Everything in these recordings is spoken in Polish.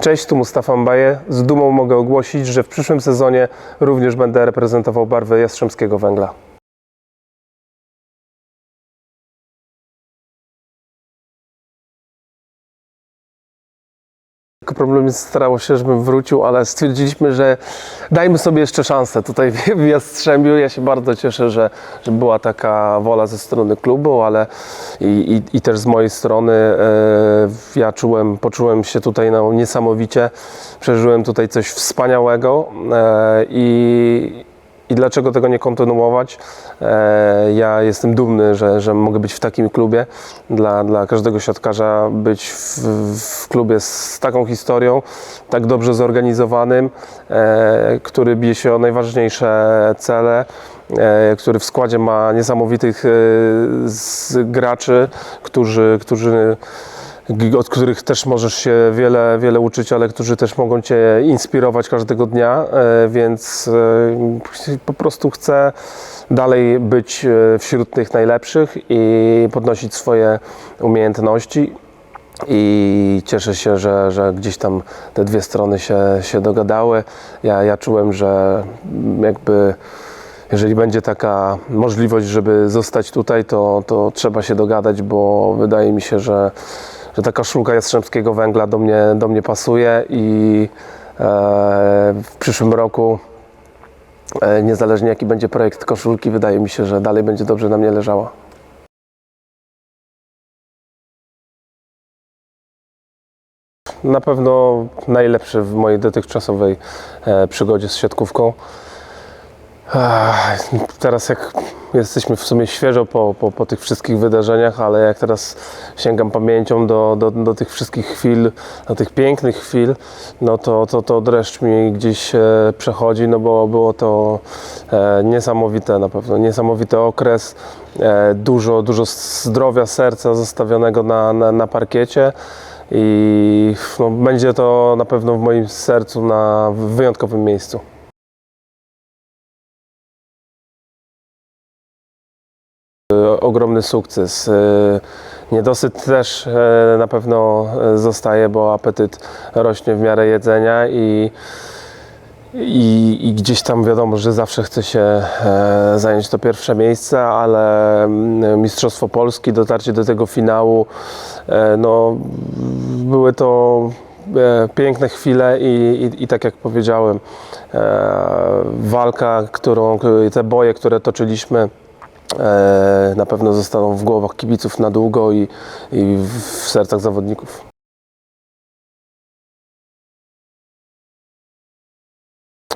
Cześć, tu Mustafa Mbaje. Z dumą mogę ogłosić, że w przyszłym sezonie również będę reprezentował barwy Jastrzębskiego Węgla. Problem jest, starało się, żebym wrócił, ale stwierdziliśmy, że dajmy sobie jeszcze szansę tutaj w Jastrzębiu. Ja się bardzo cieszę, że, że była taka wola ze strony klubu, ale i, i, i też z mojej strony e, ja czułem, poczułem się tutaj no, niesamowicie. Przeżyłem tutaj coś wspaniałego e, i, i dlaczego tego nie kontynuować? E, ja jestem dumny, że, że mogę być w takim klubie. Dla, dla każdego siatkarza być w, w klubie z taką historią, tak dobrze zorganizowanym, e, który bije się o najważniejsze cele, e, który w składzie ma niesamowitych graczy, którzy, którzy od których też możesz się wiele, wiele uczyć, ale którzy też mogą Cię inspirować każdego dnia, e, więc e, po prostu chcę dalej być e, wśród tych najlepszych i podnosić swoje umiejętności. I cieszę się, że, że gdzieś tam te dwie strony się, się dogadały. Ja, ja czułem, że jakby jeżeli będzie taka możliwość, żeby zostać tutaj, to, to trzeba się dogadać, bo wydaje mi się, że, że ta koszulka Jastrzębskiego Węgla do mnie, do mnie pasuje i e, w przyszłym roku, e, niezależnie jaki będzie projekt koszulki, wydaje mi się, że dalej będzie dobrze na mnie leżała. Na pewno najlepszy w mojej dotychczasowej e, przygodzie z siatkówką. Teraz jak jesteśmy w sumie świeżo po, po, po tych wszystkich wydarzeniach, ale jak teraz sięgam pamięcią do, do, do tych wszystkich chwil, do tych pięknych chwil, no to, to, to dreszcz mi gdzieś e, przechodzi, no bo było to e, niesamowite na pewno, niesamowity okres, e, dużo, dużo zdrowia serca zostawionego na, na, na parkiecie i no, będzie to na pewno w moim sercu na wyjątkowym miejscu. Ogromny sukces. E, Niedosyt też e, na pewno e, zostaje, bo apetyt rośnie w miarę jedzenia i, i, i gdzieś tam wiadomo, że zawsze chce się e, zająć to pierwsze miejsce, ale mm, Mistrzostwo Polski, dotarcie do tego finału, e, no, były to e, piękne chwile i, i, i tak jak powiedziałem, walka, którą, te boje, które toczyliśmy, na pewno zostaną w głowach kibiców na długo i, i w sercach zawodników.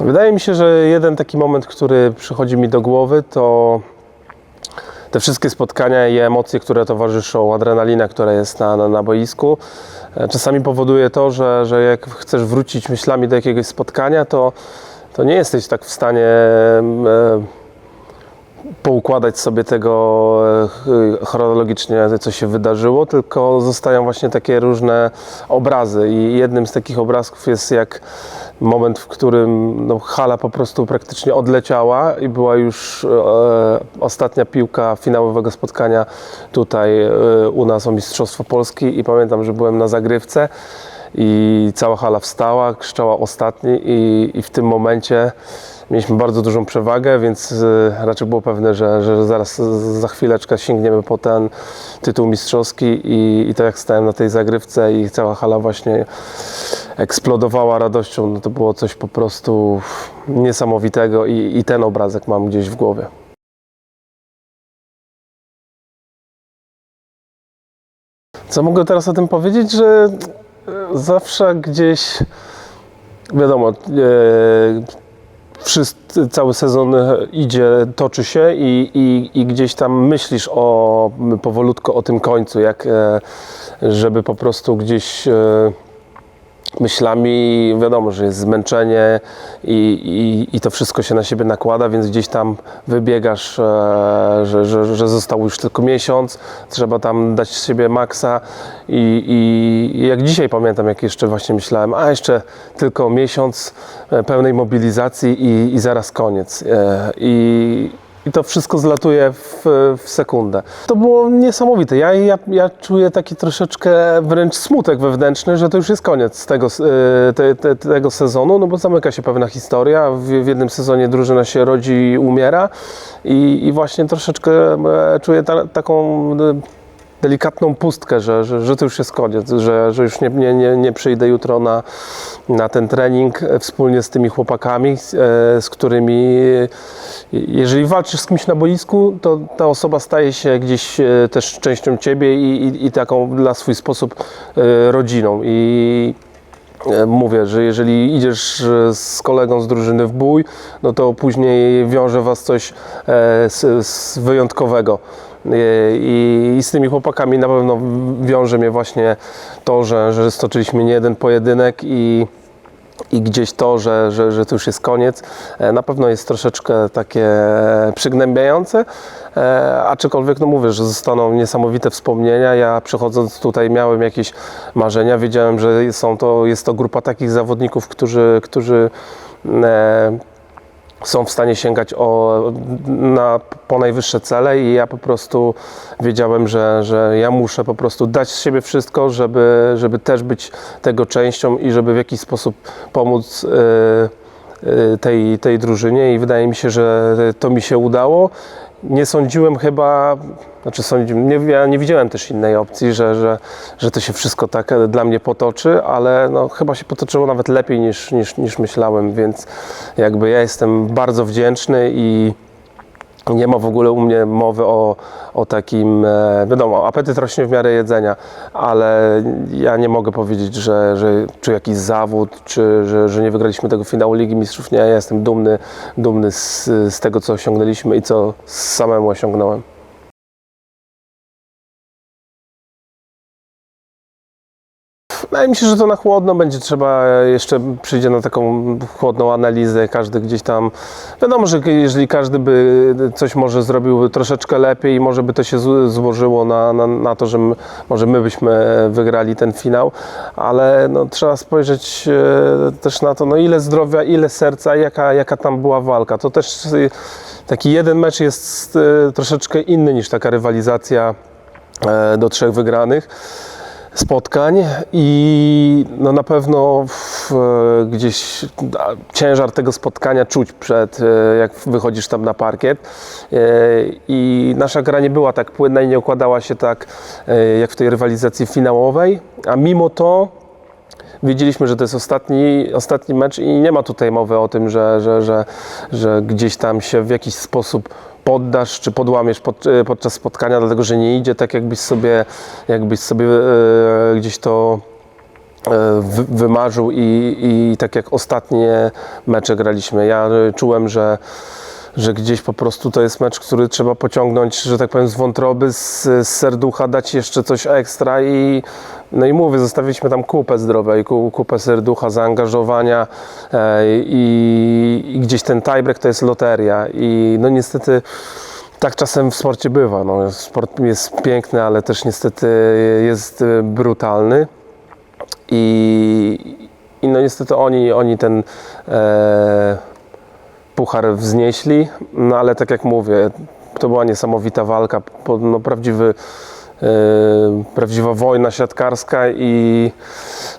Wydaje mi się, że jeden taki moment, który przychodzi mi do głowy, to te wszystkie spotkania i emocje, które towarzyszą, adrenalina, która jest na, na, na boisku. E, Czasami powoduje to, że, że jak chcesz wrócić myślami do jakiegoś spotkania, to, to nie jesteś tak w stanie e, poukładać sobie tego e, chronologicznie, co się wydarzyło, tylko zostają właśnie takie różne obrazy. I jednym z takich obrazków jest jak moment, w którym no, hala po prostu praktycznie odleciała i była już e, ostatnia piłka finałowego spotkania tutaj e, u nas o Mistrzostwo Polski. I pamiętam, że byłem na zagrywce i cała hala wstała, krzyczała ostatni i, i w tym momencie mieliśmy bardzo dużą przewagę, więc e, raczej było pewne, że, że zaraz za chwileczkę sięgniemy po ten tytuł mistrzowski i, i to jak stałem na tej zagrywce i cała hala właśnie eksplodowała radością, no to było coś po prostu niesamowitego i, i ten obrazek mam gdzieś w głowie. Co mogę teraz o tym powiedzieć, że e, zawsze gdzieś wiadomo, e, wszyscy, cały sezon idzie, toczy się i, i, i gdzieś tam myślisz o powolutku o tym końcu, jak e, żeby po prostu gdzieś e, myślami, wiadomo, że jest zmęczenie i, i, i to wszystko się na siebie nakłada, więc gdzieś tam wybiegasz, e, że, że, że został już tylko miesiąc, trzeba tam dać z siebie maksa i, i jak dzisiaj pamiętam, jak jeszcze właśnie myślałem, a jeszcze tylko miesiąc e, pełnej mobilizacji i, i zaraz koniec. E, I, i to wszystko zlatuje w, w sekundę. To było niesamowite. Ja, ja, ja czuję taki troszeczkę wręcz smutek wewnętrzny, że to już jest koniec tego, e, te, te, tego sezonu, no bo zamyka się pewna historia. W, w jednym sezonie drużyna się rodzi i umiera i, i właśnie troszeczkę e, czuję ta, taką e, delikatną pustkę, że, że, że to już jest koniec, że, że już nie, nie, nie, przyjdę jutro na, na ten trening wspólnie z tymi chłopakami, e, z którymi e, jeżeli walczysz z kimś na boisku, to ta osoba staje się gdzieś e, też częścią ciebie i, i, i taką dla swój sposób rodziną. I Mówię, że jeżeli idziesz z kolegą z drużyny w bój, no to później wiąże was coś wyjątkowego. E, I, I z tymi chłopakami na pewno wiąże mnie właśnie to, że, że stoczyliśmy nie jeden pojedynek i, i gdzieś to, że, że, że to już jest koniec, e, na pewno jest troszeczkę takie przygnębiające, e, aczkolwiek no mówię, że zostaną niesamowite wspomnienia. Ja przychodząc tutaj miałem jakieś marzenia, wiedziałem, że są to, jest to grupa takich zawodników, którzy, którzy e, są w stanie sięgać o, na, po najwyższe cele i ja po prostu wiedziałem, że, że ja muszę po prostu dać z siebie wszystko, żeby, żeby też być tego częścią i żeby w jakiś sposób pomóc e, tej, tej drużynie i wydaje mi się, że to mi się udało. Nie sądziłem chyba, znaczy sądziłem, nie, ja nie widziałem też innej opcji, że, że, że to się wszystko tak e, dla mnie potoczy, ale no, chyba się potoczyło nawet lepiej niż, niż, niż myślałem, więc jakby ja jestem bardzo wdzięczny i nie ma w ogóle u mnie mowy o, o takim, e, wiadomo, apetyt rośnie w miarę jedzenia, ale ja nie mogę powiedzieć, że, że czy jakiś zawód, czy że, że nie wygraliśmy tego finału Ligi Mistrzów. Nie, ja jestem dumny, dumny z, z tego, co osiągnęliśmy i co samemu osiągnąłem. Wydaje mi się, że to na chłodno będzie trzeba, jeszcze przyjdzie na taką chłodną analizę, każdy gdzieś tam, wiadomo, że jeżeli każdy by coś może zrobił troszeczkę lepiej może by to się złożyło na, na, na to, że my, może my byśmy wygrali ten finał, ale no, trzeba spojrzeć e, też na to, no ile zdrowia, ile serca, jaka, jaka tam była walka. To też e, taki jeden mecz jest e, troszeczkę inny niż taka rywalizacja e, do trzech wygranych spotkań i no na pewno w, e, gdzieś ciężar tego spotkania czuć przed, e, jak wychodzisz tam na parkiet. E, i nasza gra nie była tak płynna i nie układała się tak jak w tej rywalizacji finałowej, a mimo to wiedzieliśmy, że to jest ostatni, ostatni mecz i nie ma tutaj mowy o tym, że, że, że, że gdzieś tam się w jakiś sposób poddasz czy podłamiesz pod, e, podczas spotkania, dlatego że nie idzie tak, jakbyś sobie, jakbyś sobie e, gdzieś to e, wy- wymarzył i, i tak jak ostatnie mecze graliśmy. Ja e, czułem, że, że gdzieś po prostu to jest mecz, który trzeba pociągnąć, że tak powiem, z wątroby, z, z serducha, dać jeszcze coś ekstra i no i mówię, zostawiliśmy tam kupę zdrowej, ku- kupę serducha, zaangażowania e, i, i gdzieś ten tiebreak to jest loteria i no niestety tak czasem w sporcie bywa. No, sport jest piękny, ale też niestety jest brutalny. I, i no niestety oni, oni ten e, puchar wznieśli, no ale tak jak mówię, to była niesamowita walka, no, prawdziwy, e, prawdziwa wojna siatkarska i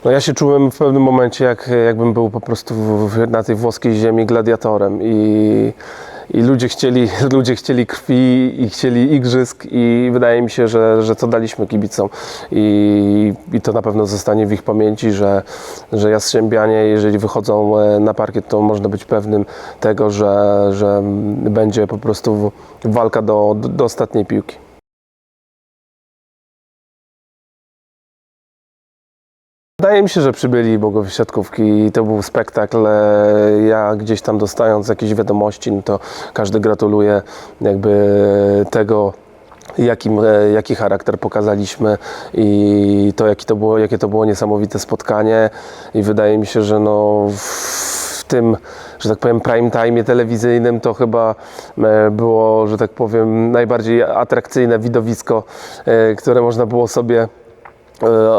no, ja się czułem w pewnym momencie jak, jakbym był po prostu w, na tej włoskiej ziemi gladiatorem i, i ludzie chcieli, ludzie chcieli krwi i chcieli igrzysk i wydaje mi się, że, że to daliśmy kibicom i, i to na pewno zostanie w ich pamięci, że, że Jastrzębianie, jeżeli wychodzą e, na parkiet, to można być pewnym tego, że, że będzie po prostu walka do, do ostatniej piłki. Wydaje mi się, że przybyli bogowie siatkówki i to był spektakl. E, Ja gdzieś tam dostając jakieś wiadomości, no to każdy gratuluje jakby tego, jakim, e, jaki charakter pokazaliśmy i to, jaki to było, jakie to było niesamowite spotkanie i wydaje mi się, że no w tym, że tak powiem, prime time telewizyjnym to chyba e, było, że tak powiem, najbardziej atrakcyjne widowisko, które można było sobie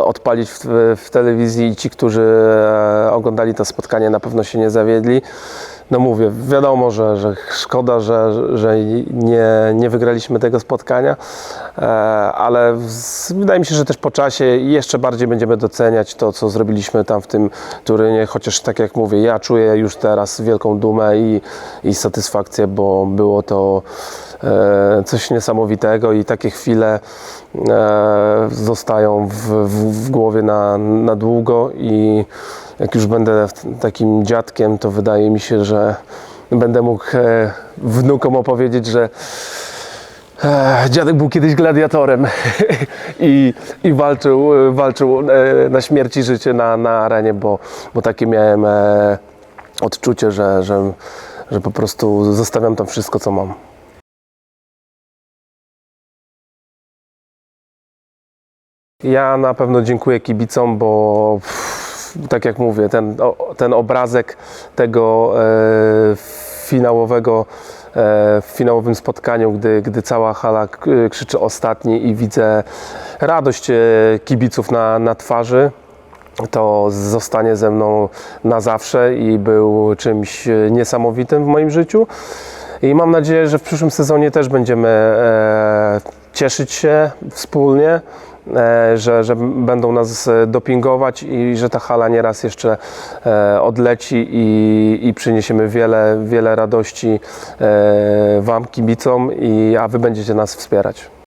odpalić w, w telewizji i ci, którzy e, oglądali to spotkanie na pewno się nie zawiedli. no mówię, wiadomo, że, że szkoda, że, że nie, nie wygraliśmy tego spotkania, e, ale wydaje mi się, że też po czasie jeszcze bardziej będziemy doceniać to, co zrobiliśmy tam w tym Turynie, chociaż tak jak mówię, ja czuję już teraz wielką dumę i, i satysfakcję, bo było to e, coś niesamowitego i takie chwile e, zostają w, w, w głowie na, na długo i jak już będę takim dziadkiem, to wydaje mi się, że będę mógł e, wnukom opowiedzieć, że e, dziadek był kiedyś gladiatorem i, i walczył, e, walczył e, na śmierć i życie na, na arenie, bo, bo takie miałem e, odczucie, że, że, że po prostu zostawiam tam wszystko, co mam. Ja na pewno dziękuję kibicom, bo tak jak mówię, ten, ten obrazek tego e, finałowego, e, w finałowym spotkaniu, gdy, gdy cała hala krzyczy ostatni i widzę radość e, kibiców na, na twarzy, to zostanie ze mną na zawsze i był czymś e, niesamowitym w moim życiu. I mam nadzieję, że w przyszłym sezonie też będziemy e, cieszyć się wspólnie, że, że będą nas e, dopingować i że ta hala nieraz jeszcze e, odleci i, i przyniesiemy wiele, wiele radości e, Wam, kibicom, i, a Wy będziecie nas wspierać.